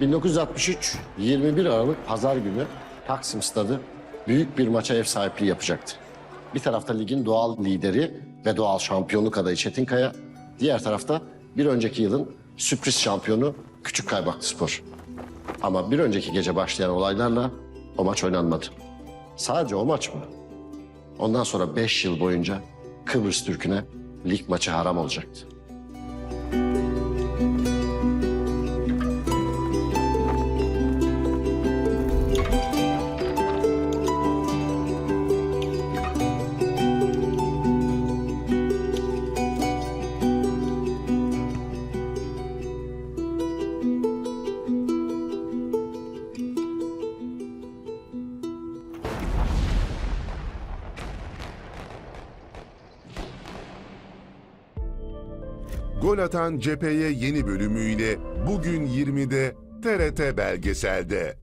1963 21 Aralık Pazar günü Taksim Stadı büyük bir maça ev sahipliği yapacaktı. Bir tarafta ligin doğal lideri ve doğal şampiyonluk adayı Çetinkaya, diğer tarafta bir önceki yılın sürpriz şampiyonu Küçük Kaybaklı Spor. Ama bir önceki gece başlayan olaylarla o maç oynanmadı. Sadece o maç mı? Ondan sonra 5 yıl boyunca Kıbrıs Türk'üne lig maçı haram olacaktı. Gol atan cepheye yeni bölümüyle bugün 20'de TRT Belgesel'de.